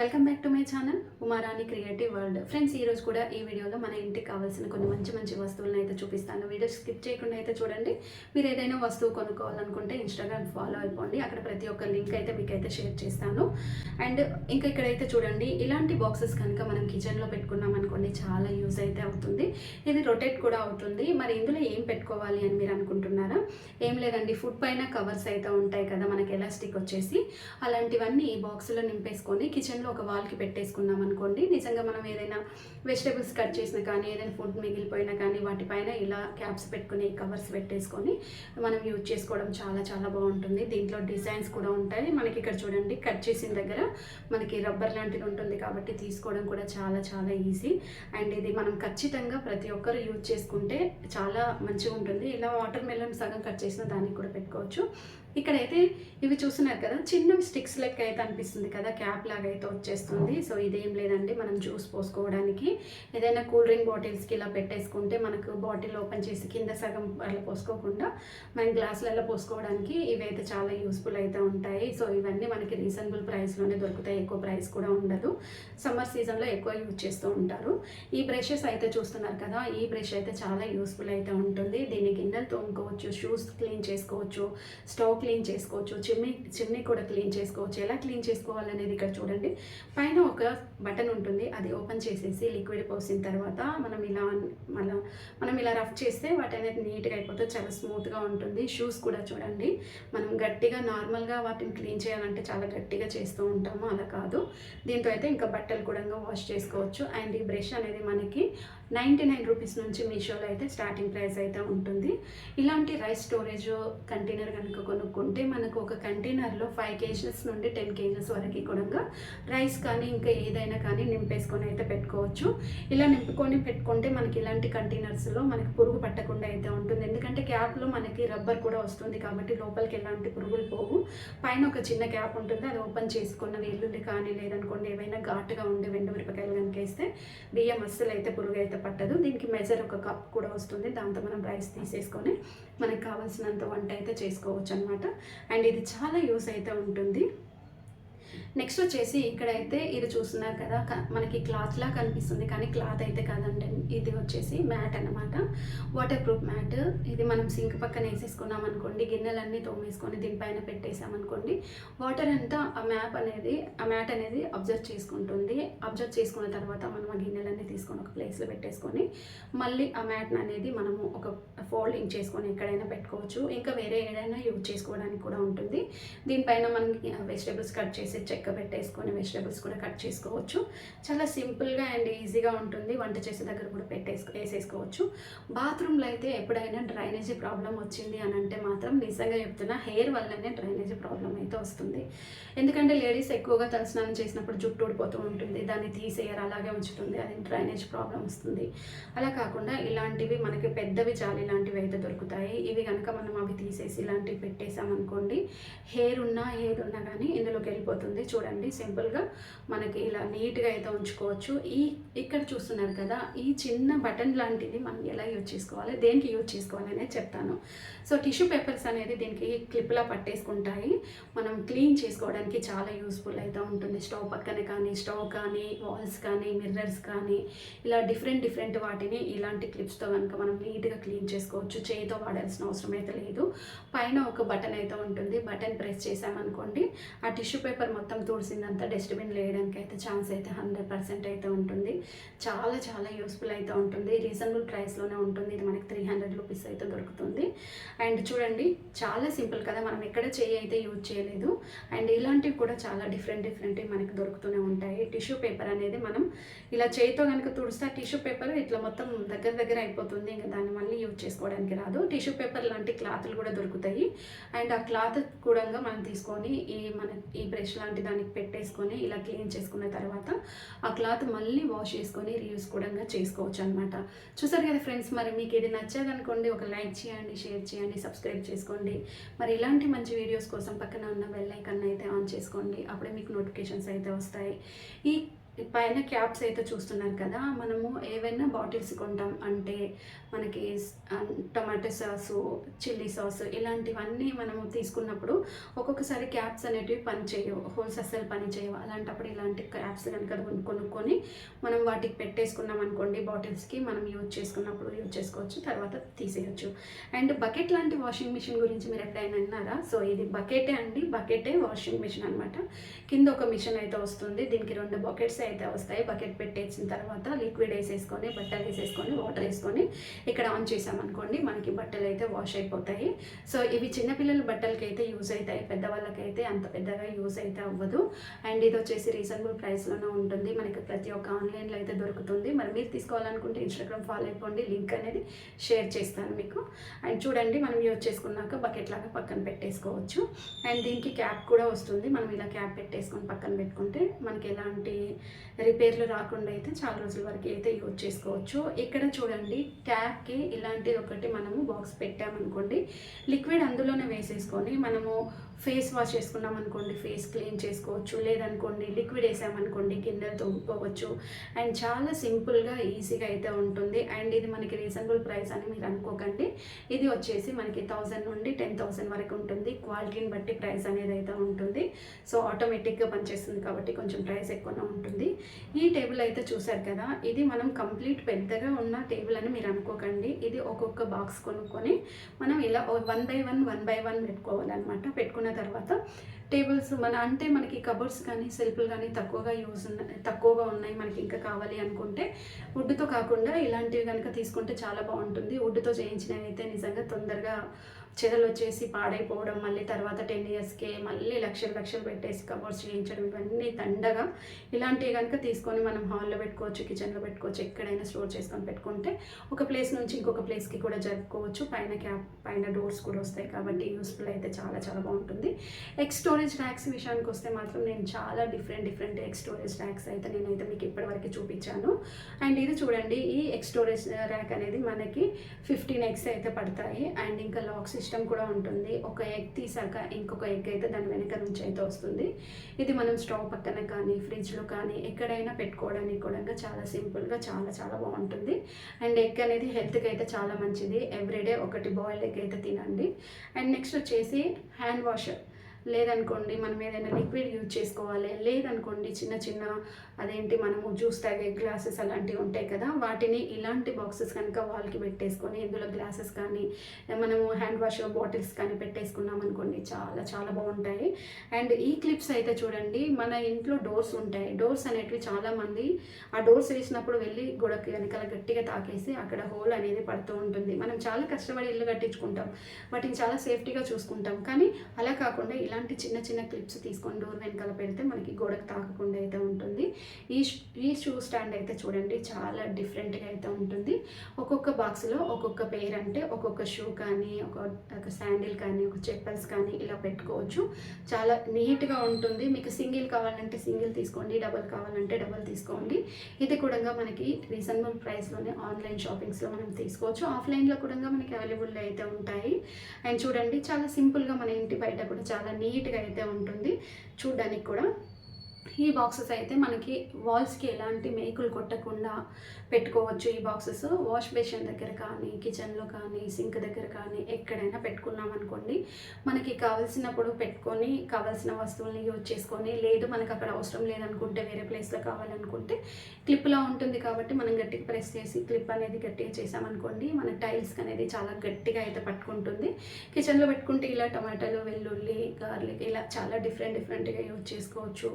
Welcome back to my channel Umarani creative world friends ఈరోజు కూడా ఈ వీడియోలో మన ఇంటికి కావాల్సిన కొన్ని మంచి మంచి వస్తువులను అయితే చూపిస్తాను. వీడియో స్కిప్ చేయకుండా అయితే చూడండి. మీరు ఏదైనా వస్తువు కొనుక్కోవాలనుకుంటే ఇన్స్టాగ్రామ్ ఫాలో అయిపోండి. అక్కడ ప్రతి ఒక్క లింక్ అయితే మీకు అయితే షేర్ చేస్తాను. అండ్ ఇంకా ఇక్కడైతే చూడండి ఇలాంటి బాక్సెస్ కనుక మనం కిచెన్లో పెట్టుకున్నాం అనుకోండి చాలా యూజ్ అయితే అవుతుంది. ఇది రొటేట్ కూడా అవుతుంది. మరి ఇందులో ఏం పెట్టుకోవాలి అని మీరు అనుకుంటున్నారా? ఏం లేదండి ఫుడ్ పైన కవర్స్ అయితే ఉంటాయి కదా మనకి ఎలాస్టిక్ వచ్చేసి. అలాంటివన్నీ ఈ బాక్స్లో నింపేసుకొని కిచెన్లో ఒక వాల్కి పెట్టేసుకున్నాం అనుకోండి నిజంగా మనం ఏదైనా వెజిటేబుల్స్ కట్ చేసినా కానీ ఏదైనా ఫుడ్ మిగిలిపోయినా కానీ వాటిపైన ఇలా క్యాప్స్ పెట్టుకుని కవర్స్ పెట్టేసుకొని మనం యూజ్ చేసుకోవడం చాలా చాలా బాగుంటుంది. దీంట్లో డిజైన్స్ కూడా ఉంటాయి. మనకి ఇక్కడ చూడండి కట్ చేసిన దగ్గర మనకి రబ్బర్ లాంటిది ఉంటుంది కాబట్టి తీసుకోవడం కూడా చాలా చాలా ఈజీ. అండ్ ఇది మనం ఖచ్చితంగా ప్రతి ఒక్కరు యూజ్ చేసుకుంటే చాలా మంచిగా ఉంటుంది. ఇలా వాటర్ మెలన్ సగం కట్ చేసిన దానికి కూడా పెట్టుకోవచ్చు. ఇక్కడైతే ఇవి చూస్తున్నారు కదా చిన్నవి స్టిక్స్ లెక్క అయితే అనిపిస్తుంది కదా క్యాప్ లాగా అయితే వచ్చేస్తుంది. సో ఇదేం లేదండి మనం జ్యూస్ పోసుకోవడానికి. ఏదైనా కూల్ డ్రింక్ బాటిల్స్కి ఇలా పెట్టేసుకుంటే మనకు బాటిల్ ఓపెన్ చేసి కింద సగం అలా పోసుకోకుండా మనం గ్లాసులలో పోసుకోవడానికి ఇవి అయితే చాలా యూస్ఫుల్ అయితే ఉంటాయి. సో ఇవన్నీ మనకి రీజనబుల్ ప్రైస్లోనే దొరుకుతాయి ఎక్కువ ప్రైస్ కూడా ఉండదు. సమ్మర్ సీజన్లో ఎక్కువ యూజ్ చేస్తూ ఉంటారు. ఈ బ్రషెస్ అయితే చూస్తున్నారు కదా ఈ బ్రష్ అయితే చాలా యూస్ఫుల్ అయితే ఉంటుంది. దీన్ని గిన్నెలు తోముకోవచ్చు షూస్ క్లీన్ చేసుకోవచ్చు స్టవ్ క్లీన్ చేసుకోవచ్చు చిమ్నీ చిమ్నీ కూడా క్లీన్ చేసుకోవచ్చు. ఎలా క్లీన్ చేసుకోవాలనేది ఇక్కడ చూడండి. పైన ఒక బటన్ ఉంటుంది అది ఓపెన్ చేసేసి లిక్విడ్ పోసిన తర్వాత మనం ఇలా మన మనం ఇలా రఫ్ చేస్తే వాటి అనేది నీట్గా అయిపోతే చాలా స్మూత్గా ఉంటుంది. షూస్ కూడా చూడండి. మనం గట్టిగా నార్మల్గా వాటిని క్లీన్ చేయాలంటే చాలా గట్టిగా చేస్తూ ఉంటాము అలా కాదు. దీంతో అయితే ఇంకా బట్టలు కూడా వాష్ చేసుకోవచ్చు. అండ్ ఈ బ్రష్ అనేది మనకి నైంటీ నైన్ రూపీస్ నుంచి మీషోలో అయితే స్టార్టింగ్ ప్రైస్ అయితే ఉంటుంది. ఇలాంటి రైస్ స్టోరేజ్ కంటైనర్ కనుక కొనుక్కుంటే మనకు ఒక కంటైనర్లో ఫైవ్ కేజెస్ నుండి టెన్ కేజెస్ వరకు కూడా రైస్ కానీ ఇంకా ఏదైనా కానీ నింపేసుకొని అయితే పెట్టుకోవచ్చు. ఇలా నింపుకొని పెట్టుకుంటే మనకి ఇలాంటి కంటైనర్స్లో మనకి పురుగు పట్టకుండా అయితే ఉంటుంది. ఎందుకంటే క్యాప్లో మనకి రబ్బర్ కూడా వస్తుంది కాబట్టి లోపలికి ఎలాంటి పురుగులు పోవు. పైన ఒక చిన్న క్యాప్ ఉంటుంది. అది ఓపెన్ చేసుకున్న వెల్లుల్లి కానీ లేదనుకోండి ఏవైనా ఘాటుగా ఉండే వెండు మిరపకాయలు కనుక వేస్తే బియ్యం అస్సలు అయితే పురుగు అయితే పట్టదు. దీనికి మెజర్ ఒక కప్ కూడా వస్తుంది. దాంతో మనం రైస్ తీసేసుకొని మనకు కావాల్సినంత వంట అయితే చేసుకోవచ్చు అనమాట అండ్ ఇది చాలా యూస్ అయితే ఉంటుంది. నెక్స్ట్ వచ్చేసి ఇక్కడైతే ఇది చూస్తున్నారు కదా మనకి క్లాత్ లా కనిపిస్తుంది కానీ క్లాత్ అయితే కాదండి. ఇది వచ్చేసి మ్యాట్ అన్నమాట. వాటర్ ప్రూఫ్ మ్యాట్ ఇది మనం సింక్ పక్కన వేసేసుకున్నాం అనుకోండి గిన్నెలన్నీ తోమేసుకొని దీనిపైన పెట్టేసాం అనుకోండి వాటర్ అంతా ఆ మ్యాప్ అనేది ఆ మ్యాట్ అనేది అబ్జర్వ్ చేసుకుంటుంది. అబ్జర్వ్ చేసుకున్న తర్వాత మనం ఆ గిన్నెలన్నీ తీసుకొని ఒక ప్లేస్లో పెట్టేసుకొని మళ్ళీ ఆ మ్యాట్ అనేది మనము ఒక ఫోల్డింగ్ చేసుకొని ఎక్కడైనా పెట్టుకోవచ్చు. ఇంకా వేరే ఏదైనా యూజ్ చేసుకోవడానికి కూడా ఉంటుంది. దీనిపైన మనం వెజిటేబుల్స్ కట్ చేసి చెక్క పెట్టేసుకొని వెజిటేబుల్స్ కూడా కట్ చేసుకోవచ్చు. చాలా సింపుల్గా అండ్ ఈజీగా ఉంటుంది. వంట చేసే దగ్గర కూడా పెట్టేసుకో వేసేసుకోవచ్చు. బాత్రూంలో అయితే ఎప్పుడైనా డ్రైనేజీ ప్రాబ్లం వచ్చింది అని అంటే మాత్రం నిజంగా చెప్తున్నా హెయిర్ వల్లనే డ్రైనేజీ ప్రాబ్లం అయితే వస్తుంది. ఎందుకంటే లేడీస్ ఎక్కువగా తలస్నానం చేసినప్పుడు జుట్టు ఊడిపోతూ ఉంటుంది. దాన్ని తీసేయరు అలాగే ఉంచుతుంది. అది డ్రైనేజ్ ప్రాబ్లం వస్తుంది. అలా కాకుండా ఇలాంటివి మనకి పెద్దవి జాలి ఇలాంటివి అయితే దొరుకుతాయి. ఇవి కనుక మనం అవి తీసేసి ఇలాంటివి పెట్టేసామనుకోండి హెయిర్ ఉన్నా హెయిర్ ఉన్నా కానీ ఇందులోకి వెళ్ళిపోతుంది. చూడండి సింపుల్గా మనకి ఇలా నీట్గా అయితే ఉంచుకోవచ్చు. ఈ ఇక్కడ చూస్తున్నారు కదా ఈ చిన్న బటన్ లాంటిది మనం ఎలా యూజ్ చేసుకోవాలి దేనికి యూజ్ చేసుకోవాలి అనేది చెప్తాను. సో టిష్యూ పేపర్స్ అనేది దీనికి క్లిప్లా పట్టేసుకుంటాయి. మనం క్లీన్ చేసుకోవడానికి చాలా యూస్ఫుల్ అయితే ఉంటుంది. స్టవ్ పక్కన కానీ స్టవ్ కానీ వాల్స్ కానీ మిర్రర్స్ కానీ ఇలా డిఫరెంట్ డిఫరెంట్ వాటిని ఇలాంటి క్లిప్స్తో కనుక మనం నీట్గా క్లీన్ చేసుకోవచ్చు. చేయితో వాడాల్సిన అవసరం అయితే లేదు. పైన ఒక బటన్ అయితే ఉంటుంది. బటన్ ప్రెస్ చేసామనుకోండి ఆ టిష్యూ పేపర్ మొత్తం తుడిసిందంతా డస్ట్బిన్ వేయడానికి అయితే ఛాన్స్ అయితే హండ్రెడ్ పర్సెంట్ అయితే ఉంటుంది. చాలా చాలా యూస్ఫుల్ అయితే ఉంటుంది. రీజనబుల్ ప్రైస్లోనే ఉంటుంది. ఇది మనకి త్రీ హండ్రెడ్ రూపీస్ అయితే దొరుకుతుంది. అండ్ చూడండి చాలా సింపుల్ కదా. మనం ఎక్కడ చేయి అయితే యూజ్ చేయలేదు. అండ్ ఇలాంటివి కూడా చాలా డిఫరెంట్ డిఫరెంట్ మనకి దొరుకుతూనే ఉంటాయి. టిష్యూ పేపర్ అనేది మనం ఇలా చేయితో కనుక తుడిస్తే టిష్యూ పేపర్ ఇట్లా మొత్తం దగ్గర దగ్గర అయిపోతుంది. ఇంకా దాన్ని మళ్ళీ యూజ్ చేసుకోవడానికి రాదు. టిష్యూ పేపర్ లాంటి క్లాత్లు కూడా దొరుకుతాయి. అండ్ ఆ క్లాత్ కూడా మనం తీసుకొని ఈ మన ఈ బ్రష్ ఇలాంటి దానికి పెట్టేసుకొని ఇలా క్లీన్ చేసుకున్న తర్వాత ఆ క్లాత్ మళ్ళీ వాష్ చేసుకొని రీయూస్ కూడా చేసుకోవచ్చు అనమాట చూసారు కదా ఫ్రెండ్స్ మరి మీకు ఇది నచ్చేదనుకోండి ఒక లైక్ చేయండి షేర్ చేయండి సబ్స్క్రైబ్ చేసుకోండి. మరి ఇలాంటి మంచి వీడియోస్ కోసం పక్కన ఉన్న బెల్ ఐకన్ అయితే ఆన్ చేసుకోండి అప్పుడే మీకు నోటిఫికేషన్స్ అయితే వస్తాయి. ఈ పైన క్యాప్స్ అయితే చూస్తున్నారు కదా మనము ఏవైనా బాటిల్స్ కొంటాం అంటే మనకి టమాటో సాసు చిల్లీ సాస్ ఇలాంటివన్నీ మనము తీసుకున్నప్పుడు ఒక్కొక్కసారి క్యాప్స్ అనేటివి పని చేయవు హోల్స్ అస్సలు పనిచేయవు అలాంటప్పుడు ఇలాంటి క్యాప్స్ కనుక కొను- కొనుక్కొని మనం వాటికి పెట్టేసుకున్నాం అనుకోండి బాటిల్స్కి మనం యూజ్ చేసుకున్నప్పుడు యూజ్ చేసుకోవచ్చు తర్వాత తీసేయచ్చు. అండ్ బకెట్ లాంటి వాషింగ్ మిషన్ గురించి మీరు ఎప్పుడైనా విన్నారా? సో ఇది బకెటే అండి బకెటే వాషింగ్ మిషన్ అనమాట కింద ఒక మిషన్ అయితే వస్తుంది దీనికి రెండు బకెట్స్ అయితే వస్తాయి. బకెట్ పెట్టేసిన తర్వాత లిక్విడ్ వేసేసుకొని బట్టలు వేసేసుకొని వాటర్ వేసుకొని ఇక్కడ ఆన్ చేసామనుకోండి మనకి బట్టలు అయితే వాష్ అయిపోతాయి. సో ఇవి చిన్నపిల్లల బట్టలకి అయితే యూజ్ అవుతాయి. పెద్దవాళ్ళకైతే అంత పెద్దగా యూజ్ అయితే అవ్వదు. అండ్ ఇది వచ్చేసి రీజనబుల్ ప్రైస్లోనే ఉంటుంది. మనకి ప్రతి ఒక్క ఆన్లైన్లో అయితే దొరుకుతుంది. మరి మీరు తీసుకోవాలనుకుంటే ఇన్స్టాగ్రామ్ ఫాలో అయిపోండి. లింక్ అనేది షేర్ చేస్తాను మీకు. అండ్ చూడండి మనం యూజ్ చేసుకున్నాక బకెట్ లాగా పక్కన పెట్టేసుకోవచ్చు. అండ్ దీనికి క్యాప్ కూడా వస్తుంది. మనం ఇలా క్యాప్ పెట్టేసుకొని పక్కన పెట్టుకుంటే మనకి ఎలాంటి రిపేర్లు రాకుండా అయితే చాలా రోజుల వరకు అయితే యూజ్ చేసుకోవచ్చు. ఇక్కడ చూడండి క్యాప్కి ఇలాంటి ఒకటి మనము బాక్స్ పెట్టామనుకోండి లిక్విడ్ అందులోనే వేసేసుకొని మనము ఫేస్ వాష్ చేసుకున్నాం అనుకోండి ఫేస్ క్లీన్ చేసుకోవచ్చు లేదనుకోండి లిక్విడ్ వేసామనుకోండి గిన్నెలు తోముకోవచ్చు అండ్ చాలా సింపుల్గా ఈజీగా అయితే ఉంటుంది. అండ్ ఇది మనకి రీజనబుల్ ప్రైస్ అని మీరు అనుకోకండి. ఇది వచ్చేసి మనకి థౌజండ్ నుండి టెన్ థౌసండ్ వరకు ఉంటుంది. క్వాలిటీని బట్టి ప్రైస్ అనేది అయితే ఉంటుంది. సో ఆటోమేటిక్గా పనిచేస్తుంది కాబట్టి కొంచెం ప్రైస్ ఎక్కువనే ఉంటుంది. ఈ టేబుల్ అయితే చూసారు కదా ఇది మనం కంప్లీట్ పెద్దగా ఉన్న టేబుల్ అని మీరు అనుకోకండి. ఇది ఒక్కొక్క బాక్స్ కొనుక్కొని మనం ఇలా one by one one by one పెట్టుకోవాలన్నమాట. పెట్టుకున్న తర్వాత టేబుల్స్ మన అంటే మనకి కబోర్డ్స్ కానీ సెల్ఫ్లు కానీ తక్కువగా యూజ్ ఉన్నాయి తక్కువగా ఉన్నాయి మనకి ఇంకా కావాలి అనుకుంటే వుడ్తో కాకుండా ఇలాంటివి కనుక తీసుకుంటే చాలా బాగుంటుంది. వుడ్తో చేయించినవి అయితే నిజంగా తొందరగా చెదలు వచ్చేసి పాడైపోవడం మళ్ళీ తర్వాత టెన్ ఇయర్స్కే మళ్ళీ లక్షలు లక్షలు పెట్టేసి కబోర్డ్స్ చేయించడం ఇవన్నీ దండగా ఇలాంటివి కనుక తీసుకొని మనం హాల్లో పెట్టుకోవచ్చు కిచెన్లో పెట్టుకోవచ్చు ఎక్కడైనా స్టోర్ చేసుకొని పెట్టుకుంటే ఒక ప్లేస్ నుంచి ఇంకొక ప్లేస్కి కూడా జరుపుకోవచ్చు. పైన క్యాప్ పైన డోర్స్ కూడా వస్తాయి కాబట్టి యూస్ఫుల్ అయితే చాలా చాలా బాగుంటుంది. ఎక్స్ స్టోరేజ్ ర్యాక్స్ విషయానికి వస్తే మాత్రం నేను చాలా డిఫరెంట్ డిఫరెంట్ ఎక్స్ స్టోరేజ్ ర్యాక్స్ అయితే నేనైతే మీకు ఇప్పటివరకు చూపించాను. అండ్ ఇది చూడండి ఈ ఎక్స్ స్టోరేజ్ ర్యాక్ అనేది మనకి ఫిఫ్టీన్ ఎగ్స్ అయితే పడతాయి. అండ్ ఇంకా లాక్ సిస్టమ్ కూడా ఉంటుంది. ఒక ఎగ్ తీసాక ఇంకొక ఎగ్ అయితే దాని వెనక నుంచి అయితే వస్తుంది. ఇది మనం స్టవ్ పక్కన కానీ ఫ్రిడ్జ్లో కానీ ఎక్కడైనా పెట్టుకోవడానికి కూడా చాలా సింపుల్గా చాలా చాలా బాగుంటుంది. అండ్ ఎగ్ అనేది హెల్త్కి అయితే చాలా మంచిది. ఎవ్రీడే ఒకటి బాయిల్డ్ ఎగ్ అయితే తినండి. అండ్ నెక్స్ట్ వచ్చేసి హ్యాండ్ వాషర్. లేదనుకోండి మనం ఏదైనా లిక్విడ్ యూజ్ చేసుకోవాలి లేదనుకోండి చిన్న చిన్న అదేంటి మనము జ్యూస్ తాగే గ్లాసెస్ అలాంటివి ఉంటాయి కదా వాటిని ఇలాంటి బాక్సెస్ కనుక వాళ్ళకి పెట్టేసుకొని ఇందులో గ్లాసెస్ కానీ మనము హ్యాండ్ వాష్ బాటిల్స్ కానీ పెట్టేసుకున్నాం అనుకోండి చాలా చాలా బాగుంటాయి. అండ్ ఈ క్లిప్స్ అయితే చూడండి మన ఇంట్లో డోర్స్ ఉంటాయి. డోర్స్ అనేటివి చాలామంది ఆ డోర్స్ వేసినప్పుడు వెళ్ళి గొడవకి వెనకాల గట్టిగా తాకేసి అక్కడ హోల్ అనేది పడుతూ ఉంటుంది. మనం చాలా కష్టపడి ఇల్లు కట్టించుకుంటాం. వాటిని చాలా సేఫ్టీగా చూసుకుంటాం. కానీ అలా కాకుండా ఇలాంటి చిన్న చిన్న క్లిప్స్ తీసుకొని డోర్ వెనకాల పెడితే మనకి గోడకు తాకకుండా అయితే ఉంటుంది. ఈ ఈ షూ స్టాండ్ అయితే చూడండి చాలా డిఫరెంట్గా అయితే ఉంటుంది. ఒక్కొక్క బాక్స్లో ఒక్కొక్క పేర్ అంటే ఒక్కొక్క షూ కానీ ఒక ఒక శాండిల్ కానీ ఒక చెప్పల్స్ కానీ ఇలా పెట్టుకోవచ్చు. చాలా నీట్గా ఉంటుంది. మీకు సింగిల్ కావాలంటే సింగిల్ తీసుకోండి డబల్ కావాలంటే డబల్ తీసుకోండి. ఇది కూడా మనకి రీజనబుల్ ప్రైస్లోనే ఆన్లైన్ షాపింగ్స్లో మనం తీసుకోవచ్చు. ఆఫ్లైన్లో కూడా మనకి అవైలబుల్ అయితే ఉంటాయి. అండ్ చూడండి చాలా సింపుల్గా మన ఇంటి బయట కూడా చాలా నీట్గా అయితే ఉంటుంది. చూడడానికి కూడా ఈ బాక్సెస్ అయితే మనకి వాల్స్కి ఎలాంటి మేకులు కొట్టకుండా పెట్టుకోవచ్చు ఈ బాక్సెస్ వాష్ బేసిన్ దగ్గర కానీ కిచెన్లో కానీ సింక్ దగ్గర కానీ ఎక్కడైనా పెట్టుకున్నాం అనుకోండి మనకి కావాల్సినప్పుడు పెట్టుకొని కావాల్సిన వస్తువుల్ని యూజ్ చేసుకొని లేదు మనకు అక్కడ అవసరం లేదనుకుంటే వేరే ప్లేస్లో కావాలనుకుంటే క్లిప్లా ఉంటుంది కాబట్టి మనం గట్టిగా ప్రెస్ చేసి క్లిప్ అనేది గట్టిగా చేసామనుకోండి మన టైల్స్ అనేది చాలా గట్టిగా అయితే పట్టుకుంటుంది. కిచెన్లో పెట్టుకుంటే ఇలా టమాటాలు వెల్లుల్లి గార్లిక్ ఇలా చాలా డిఫరెంట్ డిఫరెంట్గా యూజ్ చేసుకోవచ్చు.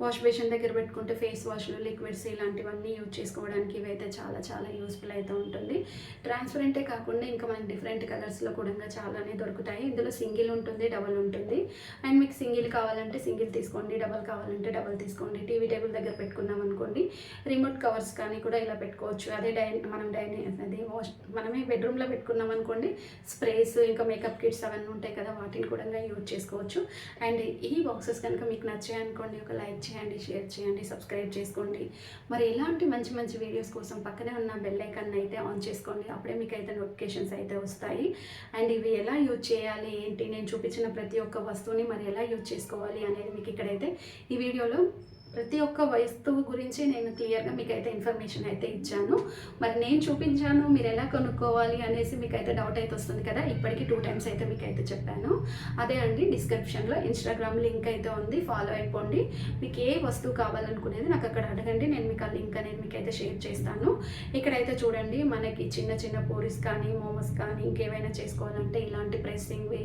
వాష్ బేషన్ దగ్గర పెట్టుకుంటే ఫేస్ వాష్లు లిక్విడ్స్ ఇలాంటివన్నీ యూజ్ చేసుకోవడానికి ఇవైతే చాలా చాలా యూస్ఫుల్ అయితే ఉంటుంది. ట్రాన్స్పరెంటే కాకుండా ఇంకా మనకి డిఫరెంట్ కలర్స్లో కూడా చాలానే దొరుకుతాయి. ఇందులో సింగిల్ ఉంటుంది డబల్ ఉంటుంది. అండ్ మీకు సింగిల్ కావాలంటే సింగిల్ తీసుకోండి డబల్ కావాలంటే డబల్ తీసుకోండి. టీవీ టేబుల్ దగ్గర పెట్టుకున్నాం అనుకోండి రిమోట్ కవర్స్ కానీ కూడా ఇలా పెట్టుకోవచ్చు. అదే డైన్ మనం డైనింగ్ అది వాష్ మనమే బెడ్రూమ్లో పెట్టుకున్నాం అనుకోండి స్ప్రేస్ ఇంకా మేకప్ కిట్స్ అవన్నీ ఉంటాయి కదా వాటిని కూడా యూజ్ చేసుకోవచ్చు. అండ్ ఈ బాక్సెస్ కనుక మీకు నచ్చాయి అనుకోండి ఒక లైక్ చేయండి షేర్ చేయండి సబ్స్క్రైబ్ చేసుకోండి. మరి ఇలాంటి మంచి మంచి వీడియోస్ కోసం పక్కనే ఉన్న బెల్ ఐకాన్ అయితే ఆన్ చేసుకోండి. అప్పుడే మీకు అయితే నోటిఫికేషన్స్ అయితే వస్తాయి. అండ్ ఇవి ఎలా యూజ్ చేయాలి ఏంటి? నేను చూపించిన ప్రతి ఒక్క వస్తువుని మరి ఎలా యూజ్ చేసుకోవాలి అనేది మీకు ఇక్కడైతే ఈ వీడియోలో ప్రతి ఒక్క వస్తువు గురించి నేను క్లియర్గా మీకు అయితే ఇన్ఫర్మేషన్ అయితే ఇచ్చాను. మరి నేను చూపించాను మీరు ఎలా కొనుక్కోవాలి అనేసి మీకు అయితే డౌట్ అయితే వస్తుంది కదా. ఇప్పటికీ టూ టైమ్స్ అయితే మీకు అయితే చెప్పాను. అదే అండి డిస్క్రిప్షన్లో ఇన్స్టాగ్రామ్ లింక్ అయితే ఉంది. ఫాలో అయిపోండి. మీకు ఏ వస్తువు కావాలనుకునేది నాకు అక్కడ అడగండి. నేను మీకు ఆ లింక్ అనేది మీకు అయితే షేర్ చేస్తాను. ఇక్కడైతే చూడండి మనకి చిన్న చిన్న పూరీస్ కానీ మోమోస్ కానీ ఇంకేమైనా చేసుకోవాలంటే ఇలాంటి ప్రెస్సింగ్వి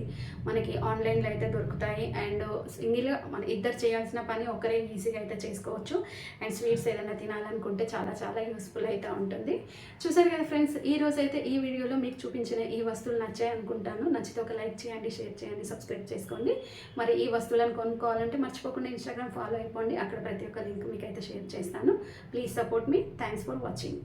మనకి ఆన్లైన్లో అయితే దొరుకుతాయి. అండ్ సింగిల్గా మన ఇద్దరు చేయాల్సిన పని ఒకరే ఈజీగా అయితే చేసుకోవచ్చు. అండ్ స్వీట్స్ ఏదైనా తినాలనుకుంటే చాలా చాలా యూస్ఫుల్ అయితే ఉంటుంది. చూసారు కదా ఫ్రెండ్స్ ఈ రోజు అయితే ఈ వీడియోలో మీకు చూపించిన ఈ వస్తువులు నచ్చాయి అనుకుంటాను. నచ్చితే ఒక లైక్ చేయండి షేర్ చేయండి సబ్స్క్రైబ్ చేసుకోండి. మరి ఈ వస్తువులను కొనుక్కోవాలంటే మర్చిపోకుండా ఇన్స్టాగ్రామ్ ఫాలో అయిపోండి. అక్కడ ప్రతి ఒక్క లింక్ మీకు అయితే షేర్ చేస్తాను. ప్లీజ్ సపోర్ట్ మీ థ్యాంక్స్ ఫర్ వాచింగ్